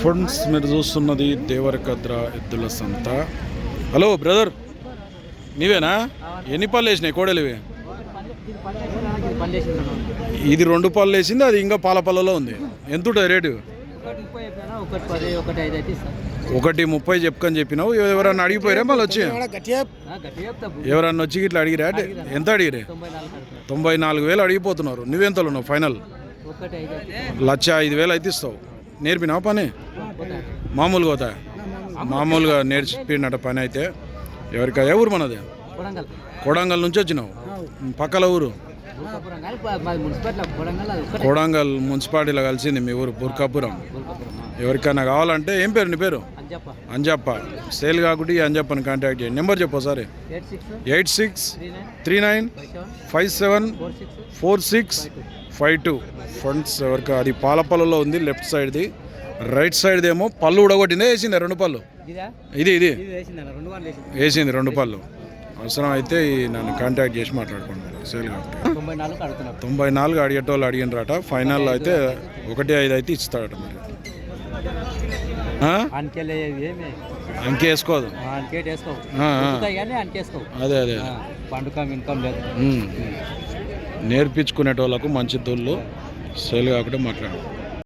Friends మీరు చూస్తున్నది దేవరకద్ర ఎద్దుల సంత. హలో బ్రదర్ నీవేనా? ఎన్ని పళ్ళు వేసినాయి కోడలివి? ఇది రెండు పళ్ళు వేసింది అది ఇంకా పాల పళ్ళలో ఉంది. ఎంత ఉంటుంది రేటు? ఒకటి ముప్పై చెప్పుకొని చెప్పినావు. ఎవరన్నా అడిగిపోయారా మళ్ళీ వచ్చి? ఎవరన్నా వచ్చి ఇట్లా అడిగిరా? ఎంత అడిగిరే? తొంభై నాలుగు వేలు అడిగిపోతున్నారు. నువ్వెంతలో ఉన్నావు? ఫైనల్ లక్ష ఐదు వేలు అయితే ఇస్తావు. నేర్పినావా పని? మామూలుగా అవుతా మామూలుగా నేర్చిపోయినట్ట పని అయితే ఎవరికా? ఏ ఊరు మనది? కొడంగల్. నుంచి వచ్చినావు? పక్కల ఊరు? కొడంగల్ మున్సిపాలిటీలో కలిసింది మీ ఊరు బుర్కాపురం. ఎవరికైనా కావాలంటే ఏం పేరు నీ పేరు? అంజప్ప. సేల్ కాకుండా ఈ అంజప్పని కాంటాక్ట్ చేయండి నెంబర్ చెప్పు ఒకసారి. Eight six three nine five seven four six five two friends ఎవరికి? అది పాలపల్లలో ఉంది లెఫ్ట్ సైడ్ది. రైట్ సైడ్ది ఏమో పళ్ళు ఉడగొట్టిందే వేసింది రెండు పళ్ళు. ఇదా? ఇది వేసింది. రెండు పళ్ళు. అవసరం అయితే నన్ను కాంటాక్ట్ చేసి మాట్లాడుకోండి సేల్ కాబట్టి తొంభై నాలుగు అడిగేటోళ్ళు అడిగినరాట ఫైనల్ అయితే ఒకటి ఐదు అయితే ఇస్తాడట మరి. అంకే వేసుకోదు అదే అదే పండుగ ఇన్కమ్ లేదు. నేర్పించుకునేటోళ్ళకు మంచి దొల్లు సేల్ కాకుండా మాట్లాడారు